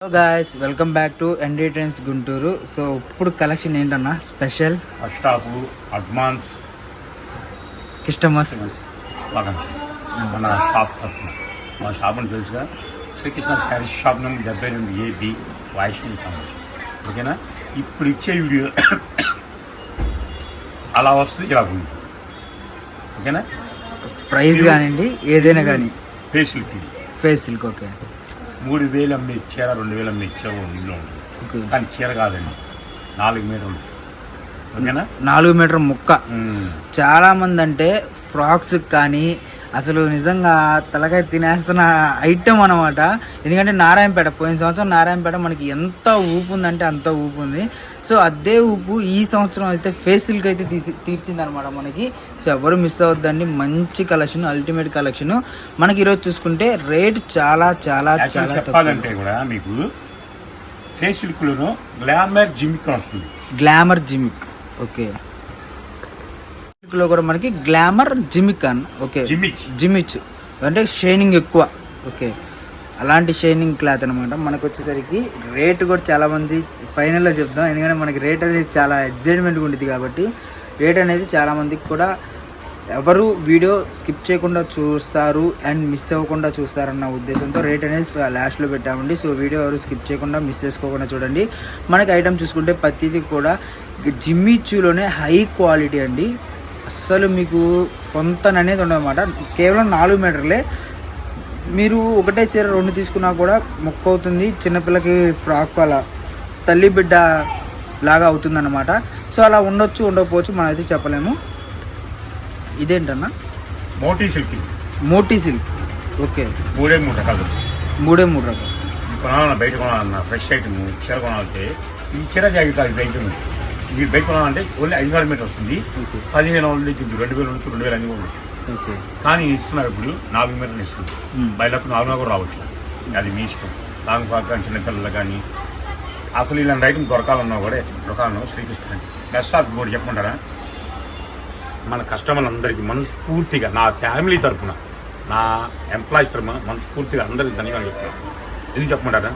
Hello guys welcome back to ND trends Guntur so ఇప్పుడు collection ఏంటన్నా? Special half advance customers మన shop తరఫున. మన షాప్ అని తెలుసుగా శ్రీకృష్ణ శారీస్ షాప్ నెంబర్ డెబ్బై ఎనిమిది ఏబి వైష్ణవి కామర్స్ ఓకేనా? ఇప్పుడు ఇచ్చే వీడియో అలా వస్తుంది ఇలా పోయింది. ఓకేనా? ప్రైస్ కానివ్వండి ఏదైనా కానీ ఫేషియల్కి ఫేస్ సిల్క్ ఓకే. మూడు వేలు అమ్మే చీర రెండు వేలు అమ్మే చీర ఇంట్లో ఉంటుంది. కానీ చీర కాదండి. నాలుగు మీటర్లు. ఓకేనా? నాలుగు మీటర్ ముక్క. చాలా మంది అంటే ఫ్రాక్స్ కానీ అసలు నిజంగా తలకాయ తినేస్తున్న ఐటమ్ అనమాట ఎందుకంటే నారాయణపేట పోయిన సంవత్సరం నారాయణపేట మనకి ఎంత ఊపు ఉందంటే అంత ఊపు ఉంది. సో అదే ఊపు ఈ సంవత్సరం అయితే ఫేస్ సిల్క్ అయితే తీసి తీర్చింది అనమాట మనకి. సో ఎవరు మిస్ అవ్వద్దండి. మంచి కలెక్షన్ అల్టిమేట్ కలెక్షన్ మనకి ఈరోజు చూసుకుంటే రేట్ చాలా చాలా చాలా తక్కువ. చెప్పాలంటే కూడా మీకు ఫేస్ సిల్క్లోను గ్లామర్ జిమిక్ వస్తుంది. గ్లామర్ జిమిక్ ఓకే లో కూడా మనకి గ్లామర్ జిమిక్ అన్ ఓకే జిమిచ్ జిమిచ్ అంటే షైనింగ్ ఎక్కువ. ఓకే అలాంటి షైనింగ్ క్లాత్ అనమాట మనకు వచ్చేసరికి రేట్ కూడా చాలా మంది ఫైనల్లో చెప్దాం. ఎందుకంటే మనకి రేట్ అనేది చాలా ఎగ్జైట్మెంట్గా ఉంటుంది కాబట్టి రేట్ అనేది చాలా మందికి కూడా ఎవరు వీడియో స్కిప్ చేయకుండా చూస్తారు అండ్ మిస్ అవ్వకుండా చూస్తారన్న ఉద్దేశంతో రేట్ అనేది లాస్ట్లో పెట్టామండి. సో వీడియో ఎవరు స్కిప్ చేయకుండా మిస్ చేసుకోకుండా చూడండి. మనకి ఐటమ్ చూసుకుంటే ప్రతిదీ కూడా జిమ్మిచ్చులోనే హై క్వాలిటీ అండి. అస్సలు మీకు కొంతననేది ఉండదన్నమాట. కేవలం నాలుగు మీటర్లే మీరు ఒకటే చీర రెండు తీసుకున్నా కూడా మొక్క అవుతుంది చిన్నపిల్లకి ఫ్రాక్ అలా తల్లి బిడ్డ లాగా అవుతుందన్నమాట. సో అలా ఉండొచ్చు ఉండకపోవచ్చు మనం అయితే చెప్పలేము. ఇదేంటన్నా? Moti silk. Moti silk. Okay. మూడే మూడు రకాలు మూడే మూడు రకాలు. కొనాలన్న బయట కొనాలన్న ఫ్రెష్ ఐటమ్ చీర కొనాలంటే ఈ చీర అది బయట మీరు బయట కొనాలంటే ఓన్లీ ఐదు వేల మీటర్ వస్తుంది. పదిహేను వందలు దిగుతుంది రెండు వేలు ఉండొచ్చు రెండు వేల ఐదు వందలు కానీ ఇస్తున్నారు ఇప్పుడు నాలుగు మీటర్లు ఇస్తుంది మ్మ్. బయటకు నాలుగు కూడా రావచ్చు. అది మీ ఇష్టం. లాంగ్ ఫ్రాక్ కానీ చిన్నపిల్లలు కానీ. అసలు ఇలాంటి ఐటమ్ దొరకాలన్నా కూడా దొరకాలన్నా శ్రీకృష్ణ బెస్ట్ ఆఫ్ కూడా చెప్పమంటారా? మన కస్టమర్లందరికీ మనస్ఫూర్తిగా నా ఫ్యామిలీ తరపున నా ఎంప్లాయీస్ తరపున మనస్ఫూర్తిగా అందరికి ధన్యవాదాలు చెప్తున్నాను ఎందుకు చెప్పమంటారా?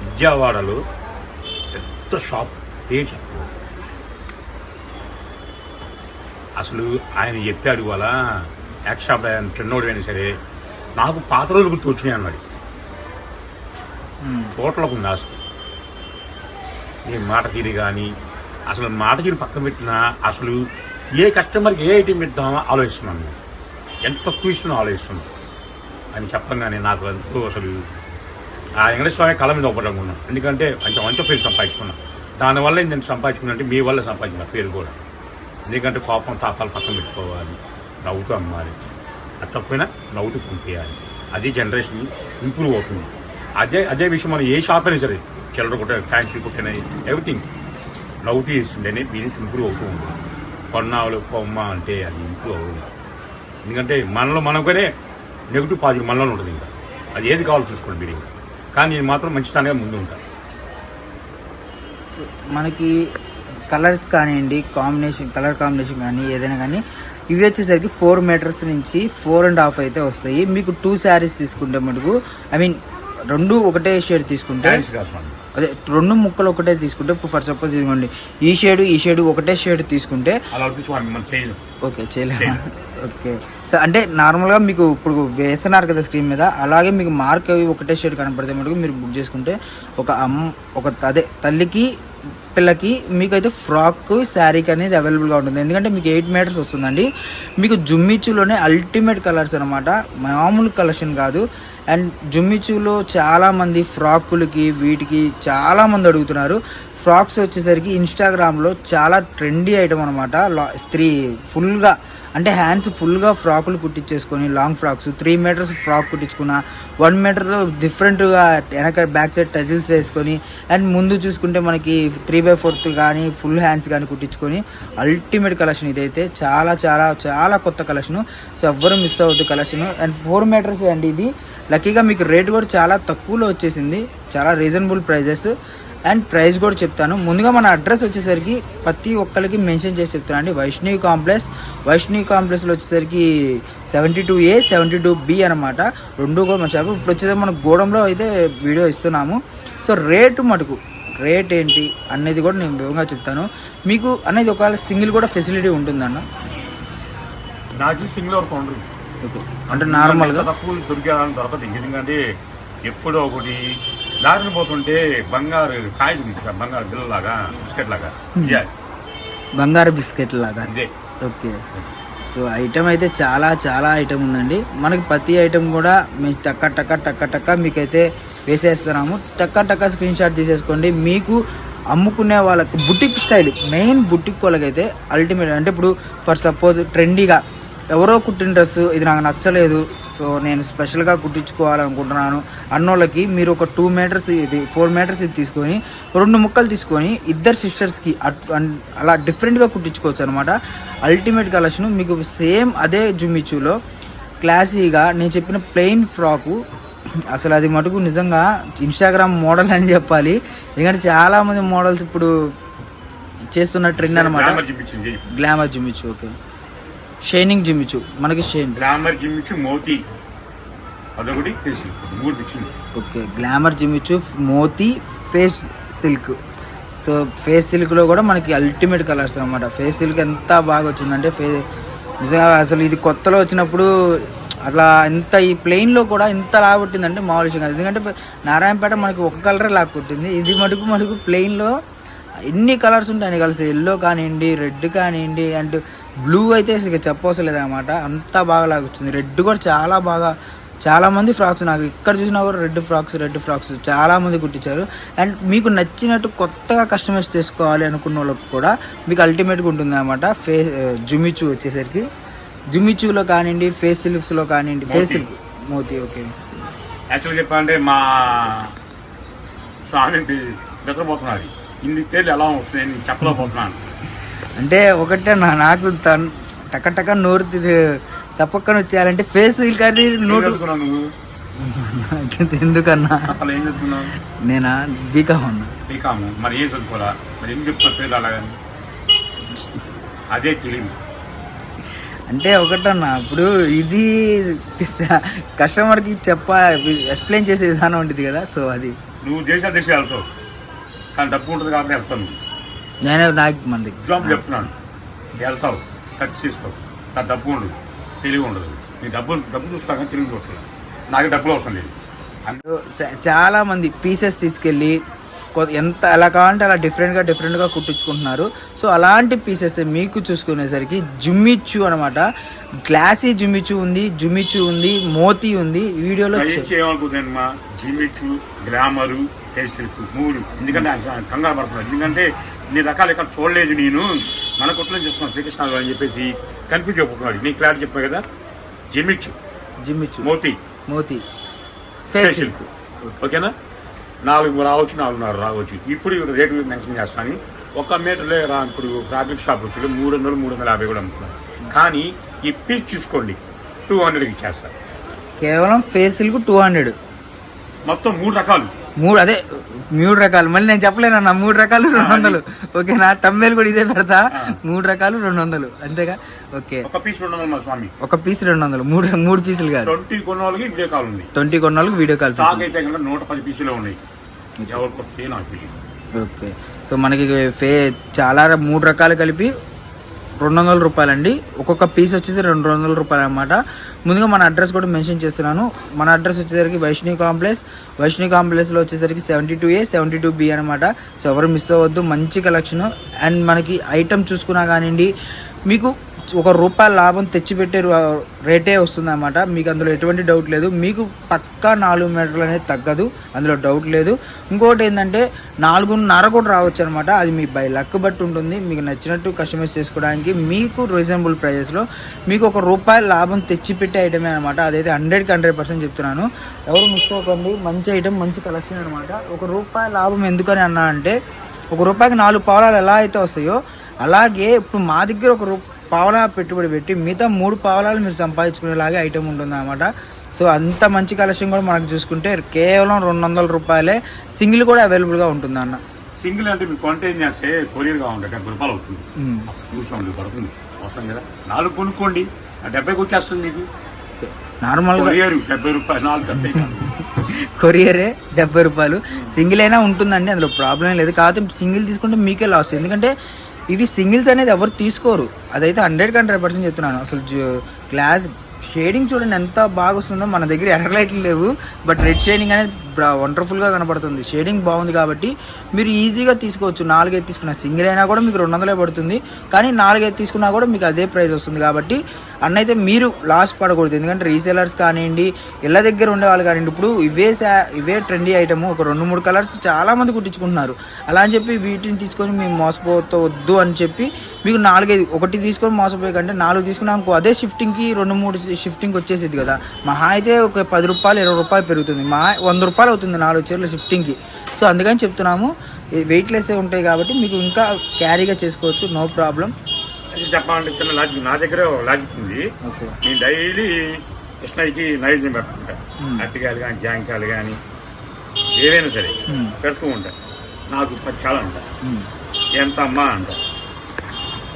విద్యావాడలో పెద్ద షాప్ ఏ చెప్పు అసలు ఆయన చెప్పాడు వాళ్ళ యాక్ షాప్ ఆయన చిన్నోడు అయినా సరే నాకు పాత రోజులు గుర్తు వచ్చినాయి అన్నాడు. తోటలకు ఉంది ఆస్తి. నీ మాట తీరు కానీ అసలు మాట తీరు పక్కన పెట్టినా అసలు ఏ కస్టమర్కి ఏ ఐటెం ఇద్దామో ఆలోచిస్తున్నాను నేను. ఎంత తక్కువ ఇస్తున్నా ఆలోచిస్తున్నాను. అని చెప్పగానే నాకు ఎంతో అసలు ఆ వెంకటేశ్వర స్వామి కళ మీద ఒకటనుకున్నాను ఎందుకంటే కొంచెం మంచి పేరు సంపాదించుకున్నా. దానివల్ల నేను సంపాదించుకున్నా అంటే మీ వల్ల సంపాదించిన పేరు కూడా. ఎందుకంటే కోపం తాపాలు పక్కన పెట్టుకోవాలి. నవ్వుతూ అమ్మాలి అది తప్పైనా నవ్వుతూ పంపేయాలి అదే జనరేషన్ ఇంప్రూవ్ అవుతుంది. అదే అదే విషయం మనం ఏ షాప్ అయినా సరే చిల్లర కొట్టే ఫ్యాన్సీ కొట్టినా ఎవ్రీథింగ్ నవ్వుతూ చేస్తుంటేనే బిజినెస్ ఇంప్రూవ్ అవుతూ ఉంటుంది. కొన్నాళ్ళు కొమ్మ అంటే అది ఇంప్రూవ్ అవుతుంది ఎందుకంటే మనలో మనకునే నెగిటివ్ పాజిటివ్ మనలో ఉంటుంది ఇంకా. అది ఏది కావాలో చూసుకోండి మీరు ఇంకా. కానీ నేను మాత్రం మంచి స్థానంగా ముందు ఉంటాను సో మనకి కలర్స్ కానివ్వండి కాంబినేషన్ కలర్ కాంబినేషన్ కానీ ఏదైనా కానీ ఇవి వచ్చేసరికి ఫోర్ మీటర్స్ నుంచి ఫోర్ అండ్ హాఫ్ అయితే వస్తాయి. మీకు టూ శారీస్ తీసుకుంటే మటుకు ఐ మీన్ రెండు ఒకటే షేడ్ తీసుకుంటే అదే రెండు ముక్కలు ఒకటే తీసుకుంటే ఇప్పుడు ఫర్ సపోజ్ ఇదిగోండి ఈ షేడ్ ఈ షేడ్ ఒకటే షేడ్ తీసుకుంటే ఓకే చేయలేమా చేయలేం. ఓకే. సో అంటే నార్మల్గా మీకు ఇప్పుడు వేస్తున్నారు కదా స్క్రీన్ మీద అలాగే మీకు మార్క్ అవి ఒకటే షేడ్ కనపడితే మటుకు మీరు బుక్ చేసుకుంటే ఒక అమ్మ ఒక అదే తల్లికి పిల్లకి మీకైతే ఫ్రాక్ శారీకి అనేది అవైలబుల్గా ఉంటుంది. ఎందుకంటే మీకు ఎయిట్ మీటర్స్ వస్తుందండి. మీకు జుమ్మిచ్చులోనే అల్టిమేట్ కలర్స్ అనమాట మామూలు కలెక్షన్ కాదు. అండ్ జుమ్మిచ్చులో చాలామంది ఫ్రాక్కులకి వీటికి చాలామంది అడుగుతున్నారు. ఫ్రాక్స్ వచ్చేసరికి ఇన్స్టాగ్రామ్లో చాలా ట్రెండీ ఐటమ్ అనమాట స్త్రీ ఫుల్గా అంటే హ్యాండ్స్ ఫుల్గా ఫ్రాకులు కుట్టించేసుకొని long frocks three metres frock కుట్టించుకున్న one మీటర్లో డిఫరెంట్గా వెనక బ్యాక్ సైడ్ టజిల్స్ వేసుకొని అండ్ ముందు చూసుకుంటే మనకి త్రీ బై ఫోర్త్ కానీ ఫుల్ హ్యాండ్స్ కానీ కుట్టించుకొని అల్టిమేట్ కలెక్షన్ ఇదైతే చాలా చాలా చాలా కొత్త కలెక్షన్ సో ఎవ్వరు మిస్ అవ్వద్దు కలెక్షన్ అండ్ ఫోర్ మీటర్స్ అండి ఇది. లక్కీగా మీకు రేట్ కూడా చాలా తక్కువలో వచ్చేసింది. చాలా రీజనబుల్ ప్రైజెస్ అండ్ ప్రైస్ కూడా చెప్తాను. ముందుగా మన అడ్రస్ వచ్చేసరికి ప్రతి ఒక్కరికి మెన్షన్ చేసి చెప్తాను అండి. వైష్ణవి కాంప్లెక్స్. వైష్ణవి కాంప్లెక్స్లో వచ్చేసరికి seventy two A seventy two B అనమాట రెండు కూడా మన షాప్ ఇప్పుడు వచ్చేసరికి మన గోడంలో అయితే వీడియో ఇస్తున్నాము. సో రేటు మటుకు రేట్ ఏంటి అనేది కూడా నేను వివరంగా చెప్తాను. మీకు అనేది ఒకవేళ సింగిల్ కూడా ఫెసిలిటీ ఉంటుందన్న? నాకు సింగిల్ వరకు అంటే నార్మల్గా? తక్కువ దొరికేదాని దొరకదు. ఎందుకంటే ఎప్పుడో ఒకటి దారిని పోతుంటే బంగారు కాయ చూపిస్తారు బంగారు బిల్లలాగా బిస్కెట్ లాగా. బంగారు బిస్కెట్ లాగా ఓకే. సో ఐటమ్ అయితే చాలా చాలా ఐటమ్ ఉందండి. మనకి ప్రతి ఐటమ్ కూడా మేము టక్క టక్క టక్క టక్క మీకైతే వేసేస్తున్నాము. టక్క టక్క స్క్రీన్ షాట్ తీసేసుకోండి. మీకు అమ్ముకునే వాళ్ళకి బుటిక్ స్టైల్ మెయిన్ బుటిక్ వాళ్ళకైతే అల్టిమేట్ అంటే ఇప్పుడు ఫర్ సపోజ్ ట్రెండీగా ఎవరో కుట్టిన డ్రెస్ ఇది నాకు నచ్చలేదు సో నేను స్పెషల్గా కుట్టించుకోవాలనుకుంటున్నాను అన్నోళ్ళకి మీరు ఒక టూ మీటర్స్ ఇది ఫోర్ మీటర్స్ ఇది తీసుకొని రెండు ముక్కలు తీసుకొని ఇద్దరు సిస్టర్స్కి అలా డిఫరెంట్గా కుట్టించుకోవచ్చు అనమాట అల్టిమేట్ కలెక్షన్ మీకు సేమ్ అదే జుమ్మిచ్చులో క్లాసీగా నేను చెప్పిన ప్లెయిన్ ఫ్రాకు అసలు అది మటుకు నిజంగా ఇన్స్టాగ్రామ్ మోడల్ అని చెప్పాలి. ఎందుకంటే చాలామంది మోడల్స్ ఇప్పుడు చేస్తున్న ట్రెండ్ అనమాట glamour Jimmy Choo okay shining Jimmy Choo మనకి shine. Glamour Jimmy Choo moti. అదొకటి ఫేస్ మూడు పిచ్చింది okay glamour Jimmy Choo moti face silk. So face సిల్క్లో కూడా మనకి అల్టిమేట్ కలర్స్ అనమాట ఫేస్ సిల్క్ ఎంత బాగా వచ్చిందంటే ఫే నిజంగా అసలు ఇది కొత్తలో వచ్చినప్పుడు అట్లా ఇంత ఈ ప్లెయిన్లో కూడా ఇంత లాగొట్టిందంటే మామూలు విషయం కాదు. ఎందుకంటే నారాయణపేట మనకి ఒక కలరే లాక్కొట్టింది ఇది మటుకు మనకు ప్లెయిన్లో ఎన్ని కలర్స్ ఉంటాయి కలర్స్ ఎల్లో కానివ్వండి రెడ్ కానివ్వండి అండ్ బ్లూ అయితే ఇక చెప్పవసరం లేదనమాట అంత బాగా లాగొచ్చింది. రెడ్ కూడా చాలా బాగా చాలా మంది ఫ్రాక్స్ నాకు ఇక్కడ చూసినా కూడా రెడ్ ఫ్రాక్స్ రెడ్ ఫ్రాక్స్ చాలా మంది కుట్టించారు. అండ్ మీకు నచ్చినట్టు కొత్తగా కస్టమైజ్ చేసుకోవాలి అనుకున్న వాళ్ళకి కూడా మీకు అల్టిమేట్గా ఉంటుంది అనమాట ఫే జుమిచు వచ్చేసరికి. జుమిచులో కానివ్వండి ఫేస్ సిల్క్స్లో కానివ్వండి ఫేస్ సిల్క్ మోతీ ఓకే యాక్చువల్గా చెప్పాలంటే మా స్వామి నిద్రపోతున్నది ఇన్ని పేర్లు ఎలా వస్తున్నాయి నేను చెప్పలేకపోతున్నాను. అంటే ఒకటే నా నాకు తన్ టక టక నోరు తప్పక్కన వచ్చేయాలంటే ఫేస్ ఏం నోటు ఎందుకన్నా? నేనా? బీకామ్ అన్నా. బీకాము? మరి ఏం చదువుకోవాలా? మరి ఏం చెప్తున్నా పేర్లు అలాగా అదే తెలియదు. అంటే ఒకటన్నా ఇప్పుడు ఇది కస్టమర్కి చెప్ప ఎక్స్ప్లెయిన్ చేసే విధానం ఉంటుంది కదా సో అది. నువ్వు దేశ దేశం వెళ్తావు. కానీ డబ్బు ఉంటుంది కాబట్టి వెళ్తాను నేనే నాకు మంది. ఎగ్జాంపుల్ చెప్తున్నాను. వెళ్తావు ఖర్చు చేస్తావు. నా డబ్బు ఉండదు తెలివి ఉండదు. నీ డబ్బు డబ్బు చూస్తా కానీ తెలివి చూడలేదు నాకు డబ్బులు అవసరం లేదు. చాలా మంది పీసెస్ తీసుకెళ్ళి ఎంత ఎలా కావాలంటే అలా డిఫరెంట్గా డిఫరెంట్గా కుట్టించుకుంటున్నారు. సో అలాంటి పీసెస్ మీకు చూసుకునేసరికి జుమ్మిచ్చు అనమాట గ్లాసీ జుమ్మిచ్చు ఉంది జుమ్మిచ్చు ఉంది మోతీ ఉంది. వీడియోలో ఏం చూ- చేయాలనుకుంటున్నా జిమిచ్చు గ్లామరు మూడు. ఎందుకంటే కంగారు పడుతున్నాడు. ఎందుకంటే నీ రకాలు ఇక్కడ చూడలేదు నేను. మన కొట్లో చేస్తున్నాను శ్రీకృష్ణ అని చెప్పేసి కన్ఫ్యూజ్ అయిపోతున్నాడు. నీకు క్లారిటీ చెప్పావు కదా? జిమిచ్చు జిమ్మిచ్చు. మోతి. మోతీ. ఫేస్ సిల్క్ ఓకేనా? నాలుగు రావచ్చు నాలుగున్నర రావచ్చు. ఇప్పుడు రేటు మెన్షన్ చేస్తాను. ఒక మీటర్లే రా ఇప్పుడు ఫ్యాబ్రిక్ షాప్ వచ్చి మూడు వందలు మూడు వందల యాభై కూడా అమ్ముతున్నారు కానీ ఈ పీస్ తీసుకోండి టూ హండ్రెడ్కి ఇచ్చేస్తారు కేవలం ఫేస్ సిల్క్ టూ హండ్రెడ్ మొత్తం మూడు రకాలు. మూడు అదే మూడు రకాలు. మళ్ళీ నేను చెప్పలేనన్నా మూడు రకాలు రెండు వందలు. ఓకేనా తమ్మేలు కూడా ఇదే పెడతా. మూడు రకాలు రెండు వందలు. అంతేగా? ఓకే. ఒక పీస్ రెండు వందలు స్వామి. ఒక పీస్ రెండు వందలు. మూడు మూడు పీసులు కాదు. ట్వంటీ కొన్న వాళ్ళకి వీడియో కాల్ ఉంది. ట్వంటీ కొన్న వాళ్ళకి వీడియో కాల్ అయితే నూట పది పీసులే ఉన్నాయి. ఓకే. సో మనకి ఫే చాలా మూడు రకాలు కలిపి రెండు వందల రూపాయలండి. ఒక్కొక్క పీస్ వచ్చేసి రెండు వందల రూపాయలు అనమాట ముందుగా మన అడ్రస్ కూడా మెన్షన్ చేస్తున్నాను. మన అడ్రస్ వచ్చేసరికి వైష్ణవి కాంప్లెక్స్. వైష్ణవి కాంప్లెక్స్లో వచ్చేసరికి seventy two A seventy two B అనమాట సో ఎవరు మిస్ అవ్వద్దు మంచి కలెక్షన్ అండ్ మనకి ఐటమ్ చూసుకున్నా కానివ్వండి మీకు ఒక రూపాయి లాభం తెచ్చిపెట్టే రేటే వస్తుంది అనమాట మీకు అందులో ఎటువంటి డౌట్ లేదు. మీకు పక్కా నాలుగు మీటర్లు అనేది తగ్గదు. అందులో డౌట్ లేదు. ఇంకోటి ఏంటంటే నాలుగున్నర కూడా రావచ్చు అనమాట అది మీ బై లక్ బట్టి ఉంటుంది. మీకు నచ్చినట్టు కస్టమైజ్ చేసుకోవడానికి మీకు రీజనబుల్ ప్రైజెస్లో మీకు ఒక రూపాయి లాభం తెచ్చిపెట్టే ఐటమే అనమాట అదైతే హండ్రెడ్కి హండ్రెడ్ పర్సెంట్ చెప్తున్నాను. ఎవరు మిస్ అవ్వకండి. మంచి ఐటమ్ మంచి కలెక్షన్ అనమాట ఒక రూపాయి లాభం ఎందుకని అన్నా అంటే ఒక రూపాయికి నాలుగు పావులాలు ఎలా అయితే వస్తాయో అలాగే ఇప్పుడు మా దగ్గర ఒక రూ పావలా పెట్టుబడి పెట్టి మిగతా మూడు పావలాలు మీరు సంపాదించుకునేలాగే ఐటమ్ ఉంటుంది అనమాట సో అంత మంచి కలెక్షన్ కూడా మనకు చూసుకుంటే కేవలం రెండు వందల రూపాయలే సింగిల్ కూడా అవైలబుల్గా ఉంటుంది అన్న సింగిల్ అంటే మీకు కొంటే ఏం చేస్తే కొరియర్ కావాలి డెబ్బై రూపాయలు అవుతుంది. పడుతుంది అవసరం కదా నాలుగు కొనుక్కోండి డెబ్బైకి వచ్చేస్తుంది మీకు. నార్మల్గా కొరియర్ డెబ్బై రూపాయలు నాలుగు డెబ్బై కొరియరే డెబ్బై రూపాయలు. సింగిల్ అయినా ఉంటుందండి అందులో ప్రాబ్లం లేదు. కాకపోతే సింగిల్ తీసుకుంటే మీకే లాస్ ఎందుకంటే ఇవి సింగిల్స్ అనేది ఎవరు తీసుకోరు. అదైతే హండ్రెడ్ హండ్రెడ్ పర్సెంట్ చెప్తున్నాను. అసలు గ్లాస్ షేడింగ్ చూడండి ఎంత బాగా వస్తుందో. మన దగ్గర ఎర్ర లైట్లు లేవు. బట్ రెడ్ షేడింగ్ అనేది వండర్ఫుల్గా కనపడుతుంది షేడింగ్ బాగుంది కాబట్టి మీరు ఈజీగా తీసుకోవచ్చు. నాలుగైదు తీసుకున్న సింగిల్ అయినా కూడా మీకు రెండు వందలే పడుతుంది. కానీ నాలుగైదు తీసుకున్నా కూడా మీకు అదే ప్రైస్ వస్తుంది కాబట్టి అన్నైతే మీరు లాస్ట్ పడకూడదు. ఎందుకంటే రీసేలర్స్ కానివ్వండి ఇళ్ళ దగ్గర ఉండేవాళ్ళు కానివ్వండి ఇప్పుడు ఇవే శా ఇవే ట్రెండీ ఐటమ్ ఒక రెండు మూడు కలర్స్ చాలా మంది కుట్టించుకుంటున్నారు. అలా అని చెప్పి వీటిని తీసుకొని మేము మోసపోతూ వద్దు అని చెప్పి మీకు నాలుగైదు ఒకటి తీసుకొని మోసపోయే కంటే నాలుగు తీసుకున్నాం అదే షిఫ్టింగ్కి రెండు మూడు షిఫ్టింగ్ వచ్చేసేది కదా. మహా అయితే ఒక పది రూపాయలు ఇరవై రూపాయలు పెరుగుతుంది. మా వంద రూపాయలు అవుతుంది నాలుగు చీరల షిఫ్టింగ్కి సో అందుకని చెప్తున్నాము వెయిట్లెస్ ఉంటాయి కాబట్టి మీకు ఇంకా క్యారీగా చేసుకోవచ్చు నో ప్రాబ్లం. చెప్పాలంటే చిన్న లాజిక్ నా దగ్గర లాజిక్ ఉంది. నేను డైలీ కృష్ణయ్యకి నైవేద్యం పెడుతుంటా. అట్టికాయలు కానీ జాంకాయలు కానీ ఏవైనా సరే. పెడుతూ ఉంటా. నాకు పది చాలా అంట ఎంత అమ్మా అంట.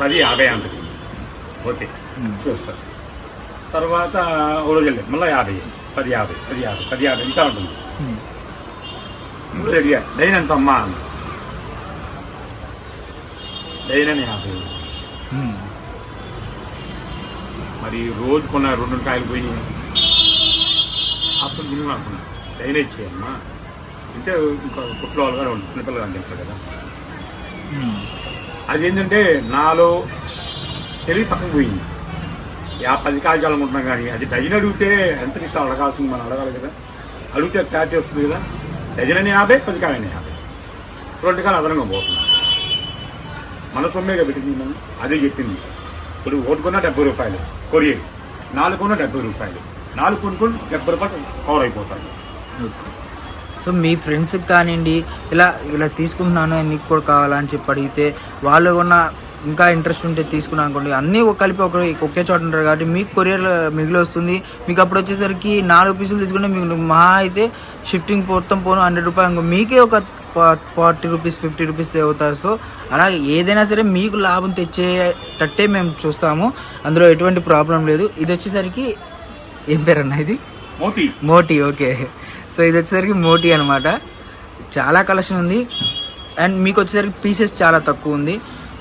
పది యాభై అంటది. ఓకే. మ్మ్. చూస్తా. తర్వాత ఓ రోజు వెళ్ళి మళ్ళీ యాభై. పది యాభై పది యాభై పది యాభై ఇంకా ఉంటుంది అడిగా డైన్ ఎంత అమ్మా అంట డైన్ అని యాభై. మరి రోజు కొన్న రెండు కాయలు పోయి అప్పుడు మినిమం అనుకున్నా. డైన్ ఇచ్చేయమ్మా అంటే ఇంకా కుట్లో వాళ్ళు ఉంటుంది చిన్నపిల్లలు అని చెప్తారు కదా. అదేంటంటే నాలో తెలివి పక్కకు పోయింది. యా పది కాజాలు అనుకుంటున్నాం కానీ అది డజన్ అడిగితే ఎంత ఇస్తాం? అడగాల్సింది మనం అడగాలి కదా. అడిగితే క్లారిటీ వస్తుంది కదా. డజన్ అని యాభై పది కాయని యాభై. రెండు కాలు అదనంగా పోతున్నాం మన సొమ్మేగా పెట్టింది మనం. అదే చెప్పింది. ఇప్పుడు ఓటుకున్న డెబ్బై రూపాయలు కొరియర్ నాలుగు కొన్న డెబ్బై రూపాయలు నాలుగు కొనుక్కొని డెబ్బై రూపాయలు కవర్ అయిపోతాయి. సో మీ ఫ్రెండ్స్కి కానివ్వండి ఇలా ఇలా తీసుకుంటున్నాను నీకు కూడా కావాలా అని చెప్పి అడిగితే వాళ్ళు ఉన్న ఇంకా ఇంట్రెస్ట్ ఉంటే తీసుకున్నాను అనుకోండి. అన్నీ ఒక కలిపి ఒక ఒకే చోట ఉంటారు కాబట్టి మీకు కొరియర్ మిగిలి వస్తుంది. మీకు అప్పుడు వచ్చేసరికి నాలుగు పీసులు తీసుకుంటే మీకు మహా అయితే షిఫ్టింగ్ మొత్తం పోను హండ్రెడ్ రూపాయలు మీకే ఒక forty rupees fifty rupees save అవుతారు. సో అలాగే ఏదైనా సరే మీకు లాభం తెచ్చేటట్టే మేము చూస్తాము. అందులో ఎటువంటి ప్రాబ్లం లేదు. ఇది వచ్చేసరికి ఏం పేరు అన్న ఇది? మోతి. Motie okay. సో ఇది వచ్చేసరికి మోటీ అనమాట చాలా కలెక్షన్ ఉంది. అండ్ మీకు వచ్చేసరికి పీసెస్ చాలా తక్కువ ఉంది.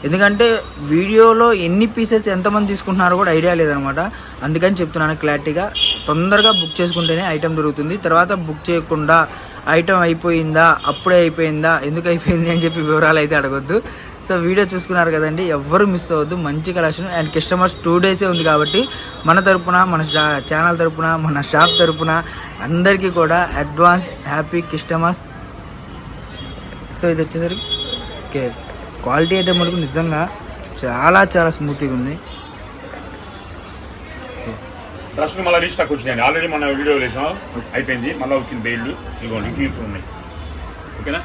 ఎందుకంటే వీడియోలో ఎన్ని పీసెస్ ఎంతమంది తీసుకుంటున్నారో కూడా ఐడియా లేదనమాట. అందుకని చెప్తున్నాను క్లారిటీగా. తొందరగా బుక్ చేసుకుంటేనే ఐటెం దొరుకుతుంది. తర్వాత బుక్ చేయకుండా ఐటెం అయిపోయిందా అప్పుడే అయిపోయిందా ఎందుకు అయిపోయింది అని చెప్పి వివరాలు అయితే అడగొద్దు. సో వీడియో చూసుకున్నారు కదండి. ఎవ్వరు మిస్ అవ్వద్దు. మంచి కలెక్షన్ అండ్ కస్టమర్స్ టూ డేసే ఉంది కాబట్టి మన తరపున మన ఛానల్ తరపున మన షాప్ తరపున అందరికీ కూడా అడ్వాన్స్ హ్యాపీ కస్టమర్స్ సో ఇది వచ్చేసరికి ఓకే క్వాలిటీ అయితే మనకు నిజంగా చాలా చాలా స్మూత్గా ఉంది. బ్రష్ మళ్ళీ రీస్టాక్ వచ్చినాయండి. ఆల్రెడీ మన వీడియో వేసాం అయిపోయింది. మళ్ళీ వచ్చిన బెయిల్ ఇదిగోండి ఇవి ఇప్పుడు ఉన్నాయి. ఓకేనా?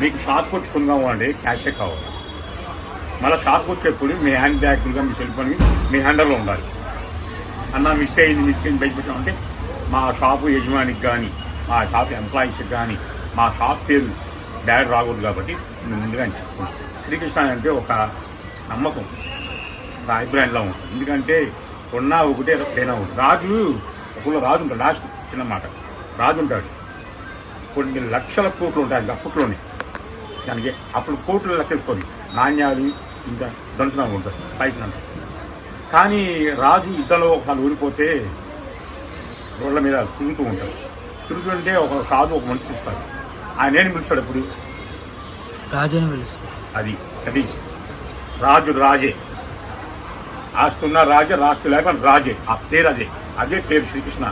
మీకు షాప్కి వచ్చి కొందాము అంటే క్యాషే కావాలి. మళ్ళీ షాప్కి వచ్చేప్పుడు మీ హ్యాండ్ బ్యాగ్గా మీ సెల్ ఫోన్ మీ హ్యాండర్లో ఉండాలి. అన్న మిస్ అయింది మిస్ అయింది బయట పెట్టామంటే మా షాపు యజమానికి కానీ మా షాప్ ఎంప్లాయీస్కి కానీ మా షాప్ పేరు బ్యాడ్ రాకూడదు కాబట్టి ముందుగా నేను చెప్తున్నాను. శ్రీకృష్ణ అంటే ఒక నమ్మకం. ఒక అభిప్రాయంలో ఉంటుంది. ఎందుకంటే ఉన్నా ఒకటే తేనా ఒకటి రాజు ఒకళ్ళు రాజు ఉంటాడు లాస్ట్ చిన్న మాట. రాజు ఉంటాడు. కొన్ని లక్షల కోట్లు ఉంటాయి అప్పట్లోనే దానికి అప్పుడు కోట్లు లెక్కేసుకోండి నాణ్యాలు ఇంకా దంచనాలు ఉంటాయి పైకి ఉంటాయి. కానీ రాజు యుద్ధంలో ఒకసారి ఊడిపోతే రోడ్ల మీద తిరుగుతూ ఉంటాడు. తిరుగుతుంటే ఒక సాధు ఒక మనిషి చూస్తాడు ఆయన ఏం పిలుస్తాడు ఇప్పుడు రాజుని పిలుస్తాడు. అది అది రాజు రాజే. ఆస్తున్న రాజే రాస్తు లేకపోతే రాజే. ఆ పేరు అదే అదే పేరు శ్రీకృష్ణ.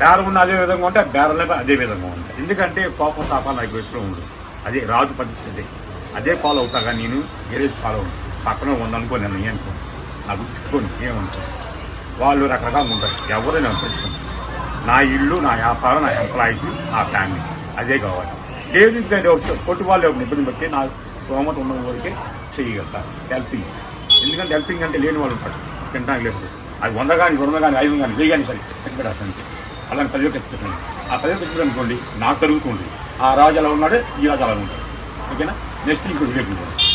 బేరం ఉన్న అదే విధంగా ఉంటే బేరం లేకపోతే అదే విధంగా ఉంటాయి ఎందుకంటే కోపం తాపాలు నాకు ఎప్పుడూ ఉండదు. అదే రాజు పరిస్థితి. అదే ఫాలో అవుతా కానీ నేను ఏదైతే ఫాలో పక్కనే పక్కన ఉందనుకో నేను అనుకో నాకు తిట్టుకొని ఏమనుకో వాళ్ళు రకరకాలు ఉంటారు. నేను తెలుసుకుంటారు నా ఇల్లు నా వ్యాపారం నా ఎంప్లాయీస్ నా ఫ్యామిలీ అదే కావాలి. లేదు కొట్టి వాళ్ళు ఇబ్బంది పెట్టి నా స్తోమత ఉన్న వరకే చేయగలుగుతారు. హెల్పింగ్ ఎందుకంటే హెల్పింగ్ అంటే లేని వాళ్ళు ఉంటారు. తినడానికి లేదు. అది వంద కానీ రెండు కానీ ఐదు కానీ వెయ్యి కానీ సరే. పెట్టి పెట్టాల్సి అంతే. అలాంటి పదివేలు ఆ పదివేలు ఖర్చు అనుకోండి నాకు తరుగుతుంది ఆ రాజు ఎలా ఉన్నాడు ఈ రాజు అలా ఉంటాడు. ఓకేనా? నెక్స్ట్ ఇంకొక